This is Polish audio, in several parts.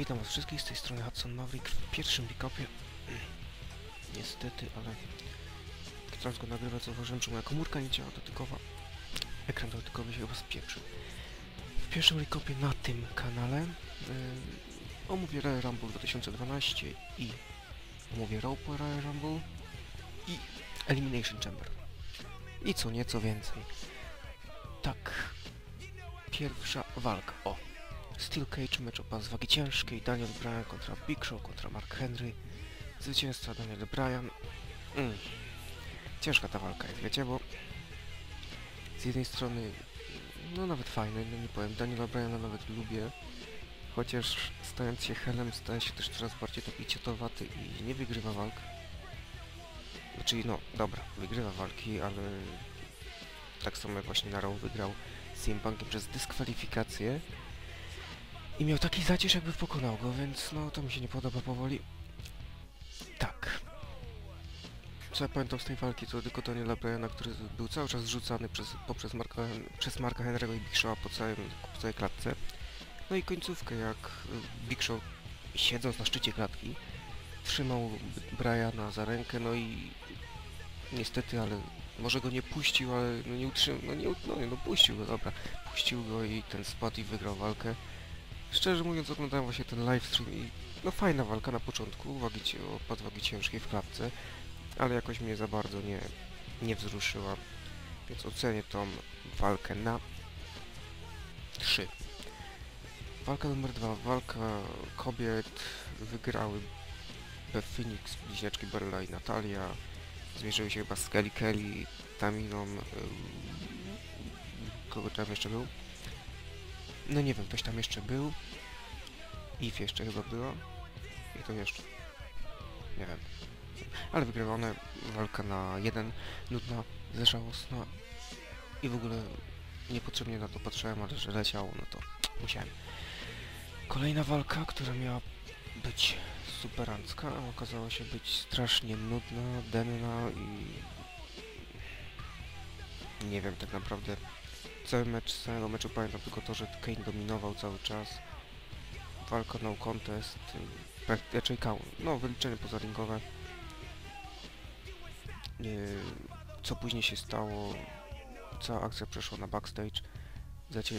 Witam was wszystkich z tej strony Hudson Maverick w pierwszym pick-upie. Niestety, ale teraz go nagrywam, zauważyłem, że moja komórka nie działa dotykowa. Ekran dotykowy się chyba spieprzył. W pierwszym pick-upie na tym kanale yy, omówię Royal Rumble 2012 i omówię Rope Royal Rumble i Elimination Chamber. I co nieco więcej. Tak, pierwsza walka. O, Steel Cage, mecz o wagi ciężkiej, Daniel Bryan kontra Big Show, kontra Mark Henry, zwycięzca Daniel Bryan. Mm. Ciężka ta walka jest, wiecie, bo z jednej strony, no nawet fajny, no nie powiem, Daniela Bryana nawet lubię, chociaż stając się helem staje się też coraz bardziej topicietowaty i nie wygrywa walk. Znaczy, no, dobra, wygrywa walki, ale tak samo jak właśnie na Raw wygrał z CM Punkiem przez dyskwalifikację, i miał taki zacisz, jakby pokonał go, więc no to mi się nie podoba powoli. Tak. Co ja pamiętam z tej walki, to tylko Daniela Bryana, który był cały czas rzucany przez, poprzez Marka, przez Marka Henry'ego i Big Show'a po, całym, po całej klatce. No i końcówkę, jak Big Show siedząc na szczycie klatki, trzymał Bryana za rękę, no i niestety, ale może go nie puścił, ale no nie utrzymał, no nie, no, no puścił go, dobra, puścił go i ten spadł i wygrał walkę. Szczerze mówiąc oglądałem właśnie ten livestream i no fajna walka na początku, wagi, o podwagi ciężkiej w klatce, ale jakoś mnie za bardzo nie, nie wzruszyła, więc ocenię tą walkę na 3. Walka numer 2, walka kobiet, wygrały Beth Phoenix, bliźniaczki Berla i Natalia, zmierzyły się chyba z Kelly Kelly, Taminą, yy, kogo tam jeszcze był? No nie wiem, ktoś tam jeszcze był. If jeszcze chyba było. I to jeszcze. Nie wiem. Ale wygrywa one walka na jeden. Nudna, zeżałosna. I w ogóle niepotrzebnie na to patrzyłem, ale że leciało, no to musiałem. Kolejna walka, która miała być superancka, a okazała się być strasznie nudna, denna i... Nie wiem tak naprawdę cały mecz, całego meczu pamiętam tylko to, że Kane dominował cały czas. Walka no contest, raczej no wyliczenie pozaringowe. Co później się stało, cała akcja przeszła na backstage.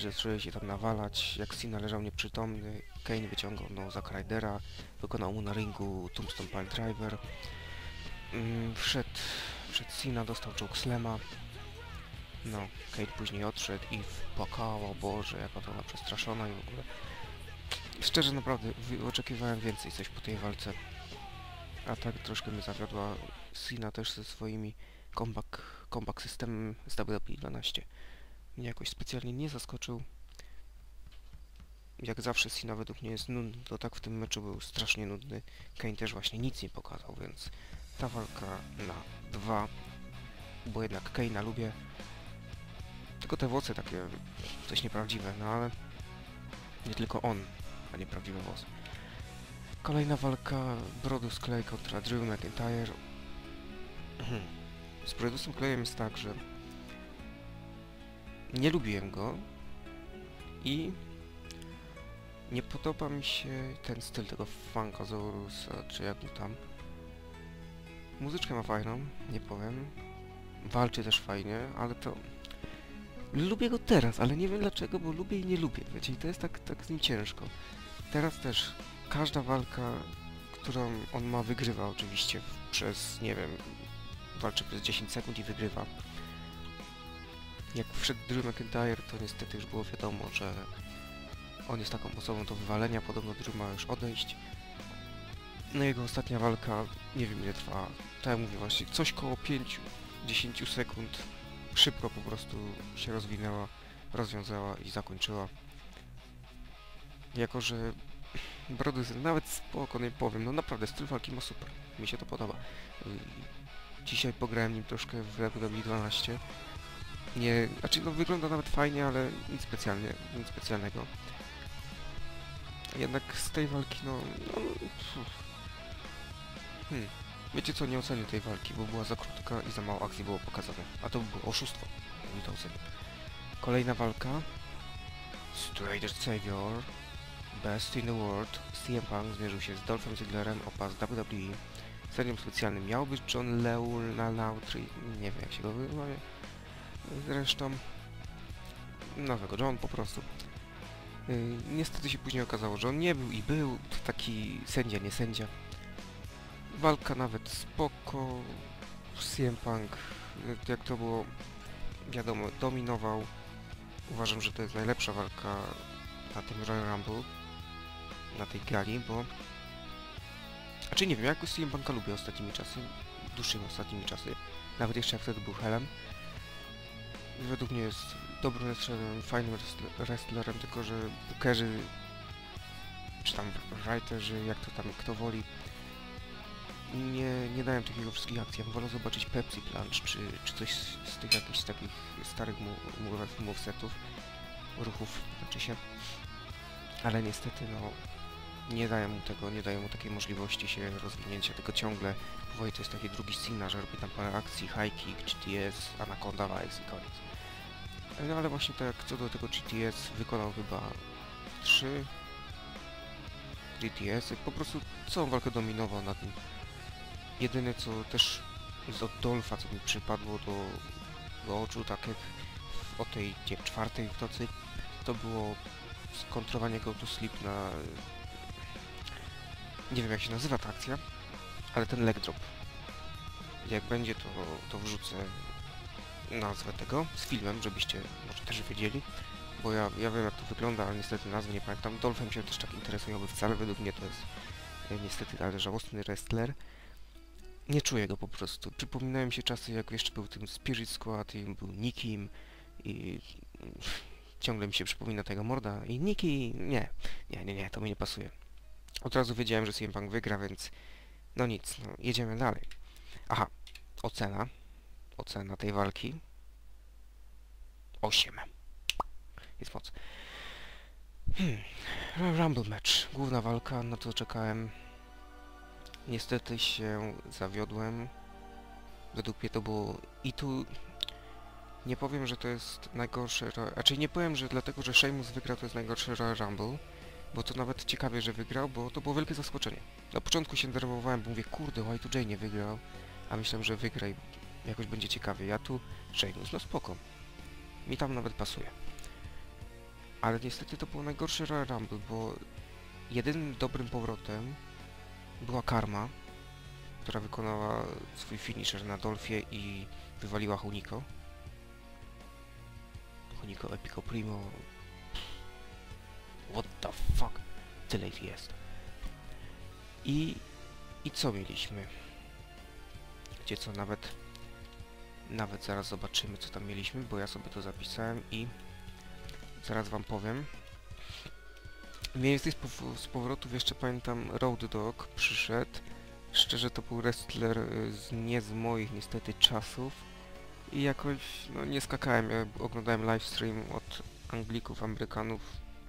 Zaczęli się tam nawalać, jak Cena leżał nieprzytomny, Kane wyciągał no Zack Rydera, wykonał mu na ringu Tombstone Pile Driver. Mm, wszedł, wszedł Cena, dostał Slema. No, Kate później odszedł i płakała, Boże, jaka to ona przestraszona i w ogóle. Szczerze, naprawdę, oczekiwałem więcej coś po tej walce. A tak troszkę mnie zawiodła Sina też ze swoimi comeback, comeback systemem z WWE 12. Mnie jakoś specjalnie nie zaskoczył. Jak zawsze Sina według mnie jest nudny, to tak w tym meczu był strasznie nudny. Kane też właśnie nic nie pokazał, więc ta walka na dwa, bo jednak Kane'a lubię, tylko te włosy takie coś nieprawdziwe, no ale nie tylko on ma nieprawdziwe włosy. Kolejna walka Brodus Clay kontra Drew McIntyre. Mhm. Z Brodusem Clayem jest tak, że nie lubiłem go i nie podoba mi się ten styl tego Funkazaurusa, czy jak mu tam. Muzyczkę ma fajną, nie powiem. Walczy też fajnie, ale to Lubię go teraz, ale nie wiem dlaczego, bo lubię i nie lubię, wiecie, i to jest tak, tak z nim ciężko. Teraz też każda walka, którą on ma, wygrywa oczywiście przez, nie wiem, walczy przez 10 sekund i wygrywa. Jak wszedł Drew McIntyre, to niestety już było wiadomo, że on jest taką osobą do wywalenia, podobno Drew ma już odejść. No jego ostatnia walka, nie wiem ile trwa, tak jak mówię właśnie, coś koło 5-10 sekund szybko po prostu się rozwinęła, rozwiązała i zakończyła. Jako, że Brody nawet spoko, nie powiem, no naprawdę styl walki ma super, mi się to podoba. Dzisiaj pograłem nim troszkę w WWE 12. Nie, znaczy no wygląda nawet fajnie, ale nic specjalnie, nic specjalnego. Jednak z tej walki, no... no hmm. Wiecie co, nie ocenię tej walki, bo była za krótka i za mało akcji było pokazane. A to było oszustwo. Nie to ocenię. Kolejna walka. Stranger Savior Best in the World CM Punk zmierzył się z Dolphem Zigglerem o pas WWE. Sędzią specjalnym miał być John Leul na Lautry, nie wiem jak się go wymawia. Zresztą nazwę go John po prostu. Yy, niestety się później okazało, że on nie był i był taki sędzia, nie sędzia. Walka nawet spoko. CM Punk, yy, jak to było wiadomo, dominował. Uważam, że to jest najlepsza walka na tym Royal Rumble, na tej gali, bo... Znaczy nie wiem, ja CM Punka lubię ostatnimi czasy, dłuższymi ostatnimi czasy, nawet jeszcze jak wtedy był Helem. Według mnie jest dobrym wrestlerem, fajnym wrestler- wrestlerem, tylko że bookerzy, czy tam writerzy, jak to tam kto woli, nie, nie dają takiego wszystkich akcji. Ja wolał zobaczyć Pepsi Plunge, czy, czy coś z, z tych jakichś takich starych movesetów, ruchów, znaczy się. Ale niestety, no, nie dają mu tego, nie dają mu takiej możliwości się rozwinięcia, tylko ciągle powoli to jest taki drugi Cena, że robi tam parę akcji, high kick, GTS, Anaconda Vice i koniec. No ale właśnie tak co do tego GTS wykonał chyba 3 GTS, po prostu całą walkę dominował na tym. Jedyne co też z od Dolfa, co mi przypadło do, do oczu, tak jak w, o tej nie, czwartej w nocy, to było skontrowanie go to sleep na... Nie wiem jak się nazywa ta akcja, ale ten leg drop. Jak będzie to, to wrzucę nazwę tego z filmem, żebyście może też wiedzieli, bo ja, ja wiem jak to wygląda, ale niestety nazwy nie pamiętam. Dolphem się też tak interesujący wcale, według mnie to jest e, niestety ale żałosny wrestler. Nie czuję go po prostu. Przypominają mi się czasy, jak jeszcze był tym Spirit Squad i był Nikim i ciągle mi się przypomina tego morda i Niki, nie, nie, nie, nie, to mi nie pasuje. Od razu wiedziałem, że CM Punk wygra, więc no nic, no, jedziemy dalej. Aha, ocena, ocena tej walki 8. Jest moc. Hmm. Rumble match, główna walka, na to czekałem. Niestety się zawiodłem. Według mnie to było i tu nie powiem, że to jest najgorszy, raczej nie powiem, że dlatego, że Sheamus wygrał to jest najgorszy Royal Rumble, bo to nawet ciekawie, że wygrał, bo to było wielkie zaskoczenie. Na początku się denerwowałem, bo mówię, kurde, Y2J nie wygrał, a myślałem, że wygra i jakoś będzie ciekawie. Ja tu Sheamus, no spoko. Mi tam nawet pasuje. Ale niestety to był najgorszy Royal Rumble, bo jedynym dobrym powrotem była Karma, która wykonała swój finisher na Dolfie i wywaliła Huniko. Huniko Epico Primo. What the fuck? Tyle ich jest. I... I co mieliśmy? Gdzie co nawet... Nawet zaraz zobaczymy co tam mieliśmy, bo ja sobie to zapisałem i... Zaraz wam powiem. Mniej z, pow- z powrotów jeszcze pamiętam Road Dog przyszedł. Szczerze to był wrestler y, z, nie z moich niestety czasów. I jakoś no, nie skakałem. Ja oglądałem livestream od Anglików, Amerykanów,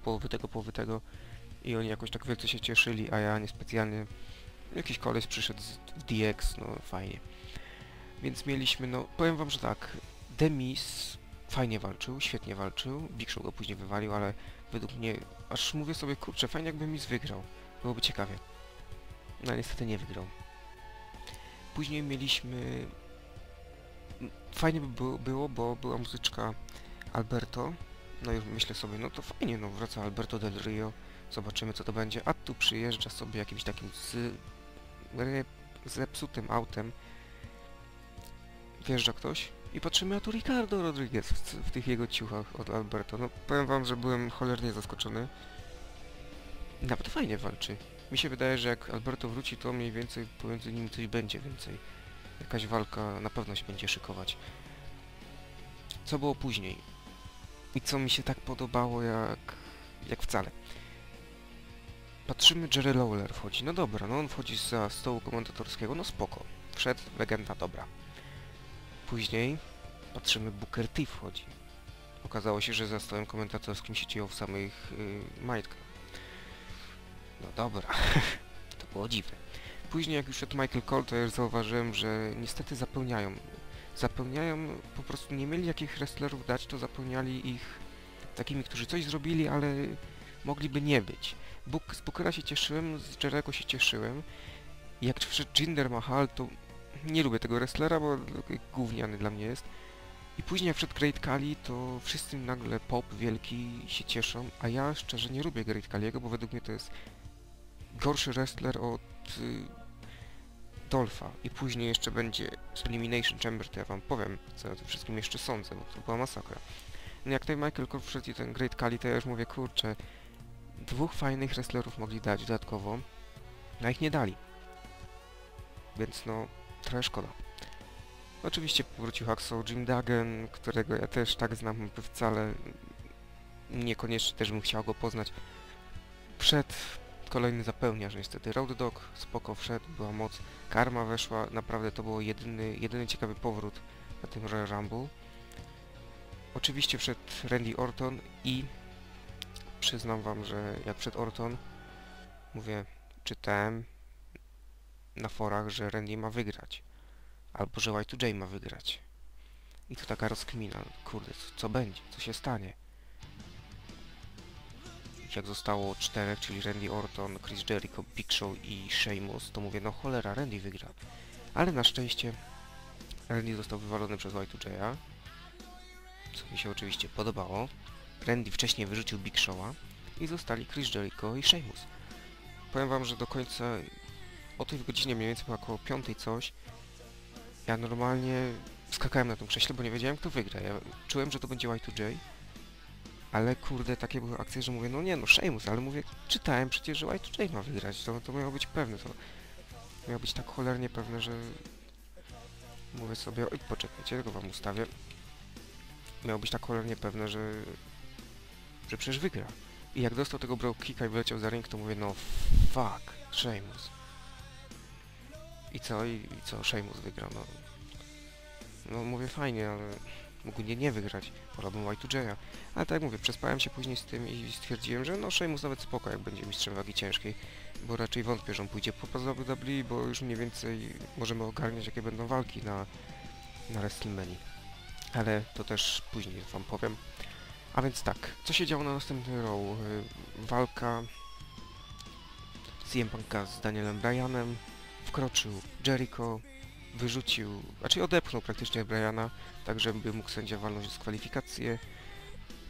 połowy tego, połowy tego. I oni jakoś tak wielce się cieszyli, a ja niespecjalnie. Jakiś koleś przyszedł z DX, no fajnie. Więc mieliśmy, no powiem wam, że tak. Demis fajnie walczył, świetnie walczył. Big Show go później wywalił, ale według mnie, aż mówię sobie, kurczę, fajnie jakby Miz wygrał. Byłoby ciekawie. No niestety nie wygrał. Później mieliśmy... Fajnie by było, bo była muzyczka Alberto. No i myślę sobie, no to fajnie, no wraca Alberto del Rio. Zobaczymy co to będzie. A tu przyjeżdża sobie jakimś takim z... zepsutym autem. Wjeżdża ktoś i patrzymy, a tu Ricardo Rodriguez w, w tych jego ciuchach od Alberto. No powiem wam, że byłem cholernie zaskoczony. Nawet fajnie walczy. Mi się wydaje, że jak Alberto wróci, to mniej więcej pomiędzy nimi coś będzie więcej. Jakaś walka na pewno się będzie szykować. Co było później? I co mi się tak podobało jak, jak wcale. Patrzymy, Jerry Lawler wchodzi. No dobra, no on wchodzi za stołu komentatorskiego, no spoko. Wszedł, legenda, dobra. Później patrzymy, Booker T wchodzi. Okazało się, że za stołem komentatorskim siedział w samych yy. No dobra, to było dziwne. Później jak już szedł Michael już zauważyłem, że niestety zapełniają. Zapełniają, po prostu nie mieli jakich wrestlerów dać, to zapełniali ich takimi, którzy coś zrobili, ale mogliby nie być. Z Bookera się cieszyłem, z Jericho się cieszyłem. Jak wszedł Jinder Mahal, to nie lubię tego wrestlera, bo gówniany dla mnie jest. I później jak wszedł Great Kali, to wszyscy nagle pop wielki się cieszą, a ja szczerze nie lubię Great Kaliego, bo według mnie to jest gorszy wrestler od y, Dolfa. I później jeszcze będzie z Elimination Chamber, to ja wam powiem, co o tym wszystkim jeszcze sądzę, bo to była masakra. No jak tutaj Michael Cole wszedł i ten Great Kali, to ja już mówię, kurczę, dwóch fajnych wrestlerów mogli dać dodatkowo, a ich nie dali. Więc no, trochę szkoda. Oczywiście powrócił Hacksaw Jim Duggan, którego ja też tak znam, wcale niekoniecznie też bym chciał go poznać. Przed kolejny zapełniarz niestety. Road Dog spoko wszedł, była moc. Karma weszła, naprawdę to był jedyny, jedyny ciekawy powrót na tym Royal Rumble. Oczywiście wszedł Randy Orton i przyznam wam, że jak przed Orton, mówię, czytałem na forach, że Randy ma wygrać. Albo że Y2J ma wygrać. I to taka rozkmina, kurde, co, co będzie, co się stanie. Jak zostało czterech, czyli Randy Orton, Chris Jericho, Big Show i Sheamus, to mówię, no cholera, Randy wygra. Ale na szczęście Randy został wywalony przez Y2J'a, co mi się oczywiście podobało. Randy wcześniej wyrzucił Big Show'a i zostali Chris Jericho i Sheamus. Powiem wam, że do końca o tej godzinie mniej więcej około piątej coś, ja normalnie skakałem na tym krześle, bo nie wiedziałem kto wygra. Ja czułem, że to będzie Y2J, ale kurde, takie były akcje, że mówię, no nie no, Sheamus, ale mówię, czytałem przecież, że Y2J ma wygrać, to, to miało być pewne, to miało być tak cholernie pewne, że mówię sobie, oj, poczekajcie, tego wam ustawię. Miało być tak cholernie pewne, że że przecież wygra. I jak dostał tego broke kicka i wyleciał za ring, to mówię, no fuck, Sheamus. I co? I, i co? Sheamus wygrał, no. No mówię fajnie, ale mógł nie, nie wygrać. Wolałbym Y2J'a. Ale tak jak mówię, przespałem się później z tym i stwierdziłem, że no Sheamus nawet spoko, jak będzie mistrzem wagi ciężkiej. Bo raczej wątpię, że on pójdzie po prostu WWE, bo już mniej więcej możemy ogarniać, jakie będą walki na, na WrestleMania. Ale to też później wam powiem. A więc tak, co się działo na następnym row? Walka CM Punk'a z Danielem Bryanem, wkroczył Jericho, wyrzucił, raczej odepchnął praktycznie Briana, tak żeby mógł sędzia walnąć dyskwalifikację.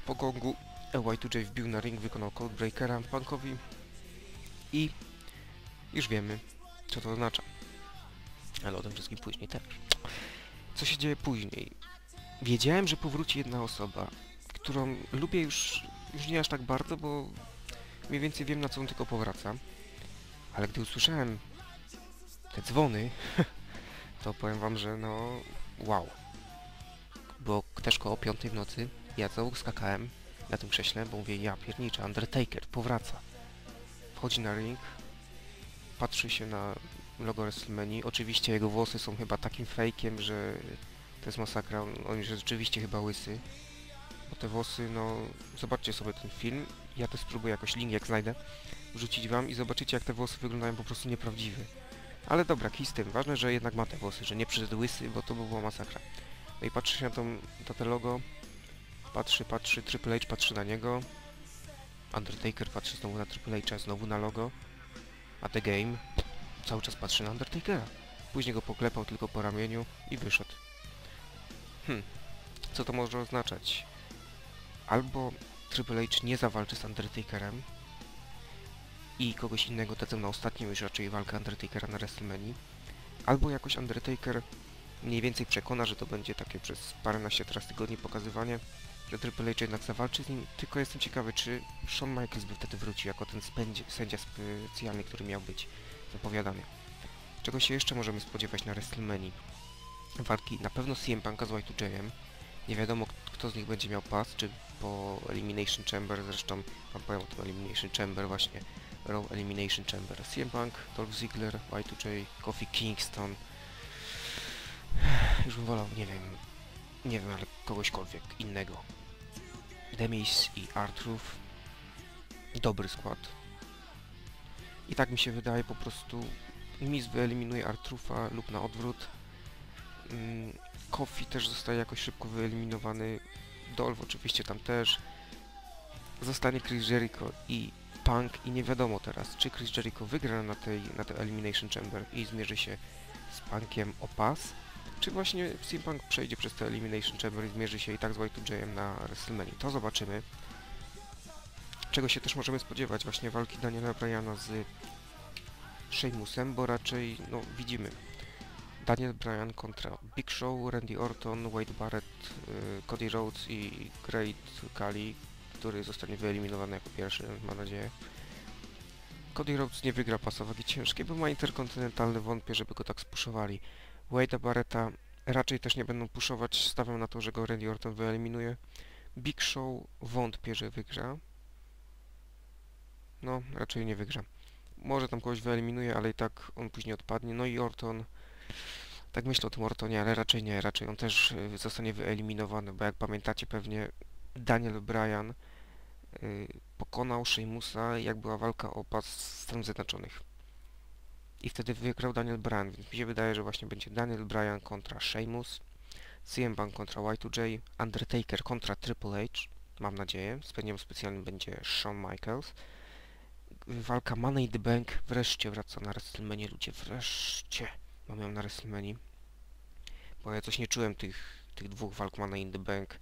Po gongu Y2J wbił na ring, wykonał Coldbreakera Punkowi i już wiemy, co to oznacza. Ale o tym wszystkim później też. Co się dzieje później? Wiedziałem, że powróci jedna osoba, którą lubię już, już nie aż tak bardzo, bo mniej więcej wiem, na co on tylko powraca. Ale gdy usłyszałem te dzwony, to powiem wam, że no wow. Bo też koło piątej w nocy ja znowu skakałem na tym krześle, bo mówię, ja pierniczę, Undertaker powraca. Wchodzi na ring, patrzy się na logo WrestleMania. Oczywiście jego włosy są chyba takim fejkiem, że to jest masakra. On, jest rzeczywiście chyba łysy. Bo te włosy, no... Zobaczcie sobie ten film. Ja też spróbuję jakoś link, jak znajdę, wrzucić wam i zobaczycie, jak te włosy wyglądają po prostu nieprawdziwe. Ale dobra, kij z tym. Ważne, że jednak ma te włosy, że nie przyszedł łysy, bo to by była masakra. No i patrzy się na, tą, na logo. Patrzy, patrzy, Triple H patrzy na niego. Undertaker patrzy znowu na Triple H, znowu na logo. A The Game cały czas patrzy na Undertakera. Później go poklepał tylko po ramieniu i wyszedł. Hm, co to może oznaczać? Albo Triple H nie zawalczy z Undertakerem i kogoś innego dadzą na ostatnią już raczej walkę Undertakera na WrestleMania, albo jakoś Undertaker mniej więcej przekona, że to będzie takie przez paręnaście teraz tygodni pokazywanie, że Triple H jednak zawalczy z nim, tylko jestem ciekawy, czy Shawn Michaels by wtedy wrócił jako ten sędzia specjalny, który miał być zapowiadany. Czego się jeszcze możemy spodziewać na WrestleMania? Walki na pewno CM Punk'a z Y2J'em. Nie wiadomo, kto z nich będzie miał pas, czy po Elimination Chamber, zresztą wam powiem o tym Elimination Chamber właśnie, Raw Elimination Chamber. CM Punk, Dolph Ziggler, Y2J, Kofi Kingston. Już bym wolał, nie wiem, nie wiem, ale kogośkolwiek innego. Demis i Artruth. Dobry skład. I tak mi się wydaje, po prostu Miz wyeliminuje Artrufa lub na odwrót. Mm, Kofi też zostaje jakoś szybko wyeliminowany. Dolph oczywiście tam też. Zostanie Chris Jericho i Punk i nie wiadomo teraz, czy Chris Jericho wygra na tej, na tej Elimination Chamber i zmierzy się z Punkiem o pas, czy właśnie CM Punk przejdzie przez te Elimination Chamber i zmierzy się i tak z Y2J na WrestleMania. To zobaczymy. Czego się też możemy spodziewać, właśnie walki Daniela Bryana z Sheamusem, bo raczej, no widzimy, Daniel Bryan kontra Big Show, Randy Orton, Wade Barrett, y, Cody Rhodes i Great Kali, który zostanie wyeliminowany jako pierwszy, mam nadzieję. Cody Rhodes nie wygra pasa wagi ciężkiej, bo ma interkontynentalny, wątpię, żeby go tak spuszowali. Wade'a Barretta raczej też nie będą puszować, stawiam na to, że go Randy Orton wyeliminuje. Big Show wątpię, że wygra. No, raczej nie wygra. Może tam kogoś wyeliminuje, ale i tak on później odpadnie. No i Orton, tak myślę o tym Ortonie, ale raczej nie, raczej on też y, zostanie wyeliminowany, bo jak pamiętacie pewnie Daniel Bryan y, pokonał Sheamusa, jak była walka o pas Stanów Zjednoczonych. I wtedy wygrał Daniel Bryan, więc mi się wydaje, że właśnie będzie Daniel Bryan kontra Sheamus, CM Punk kontra Y2J, Undertaker kontra Triple H, mam nadzieję, spędzeniem specjalnym będzie Shawn Michaels. Walka Money the Bank wreszcie wraca na WrestleMania, ludzie, wreszcie mam ją na WrestleMania. Bo ja coś nie czułem tych, tych dwóch walk Money in the Bank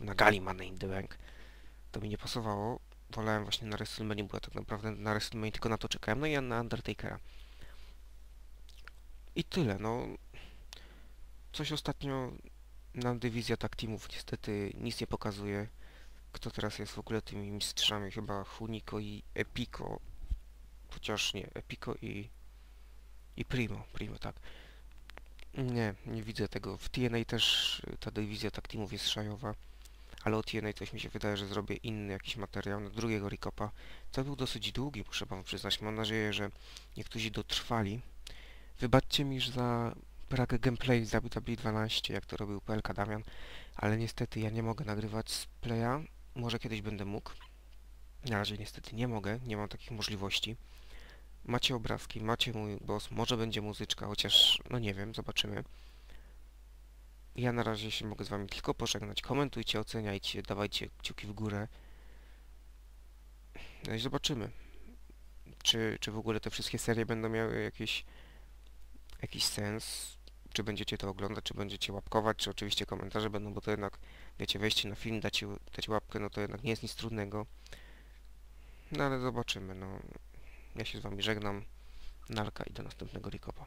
na gali Money in the Bank. To mi nie pasowało. Wolałem właśnie na WrestleMania, bo ja tak naprawdę na WrestleMania tylko na to czekałem. No i na Undertakera. I tyle, no. Coś ostatnio nam dywizja tak teamów niestety nic nie pokazuje. Kto teraz jest w ogóle tymi mistrzami? Chyba Huniko i Epico. Chociaż nie, Epico i... i Primo, Primo, tak. Nie, nie widzę tego. W TNA też y, ta dywizja tak teamów jest szajowa. Ale o TNA coś mi się wydaje, że zrobię inny jakiś materiał na drugiego Rikopa. To był dosyć długi, muszę wam przyznać. Mam nadzieję, że niektórzy dotrwali. Wybaczcie mi że za brak gameplay z WWE12, jak to robił PLK Damian, ale niestety ja nie mogę nagrywać z playa. Może kiedyś będę mógł. Na razie niestety nie mogę, nie mam takich możliwości. Macie obrazki, macie mój głos, może będzie muzyczka, chociaż no nie wiem, zobaczymy. Ja na razie się mogę z wami tylko pożegnać. Komentujcie, oceniajcie, dawajcie kciuki w górę. No i zobaczymy, czy, czy w ogóle te wszystkie serie będą miały jakiś, jakiś sens. Czy będziecie to oglądać, czy będziecie łapkować, czy oczywiście komentarze będą, bo to jednak, wiecie, wejście na film, dać, dać łapkę, no to jednak nie jest nic trudnego. No ale zobaczymy, no. Ja się z wami żegnam. Nalka i do następnego Rikopa.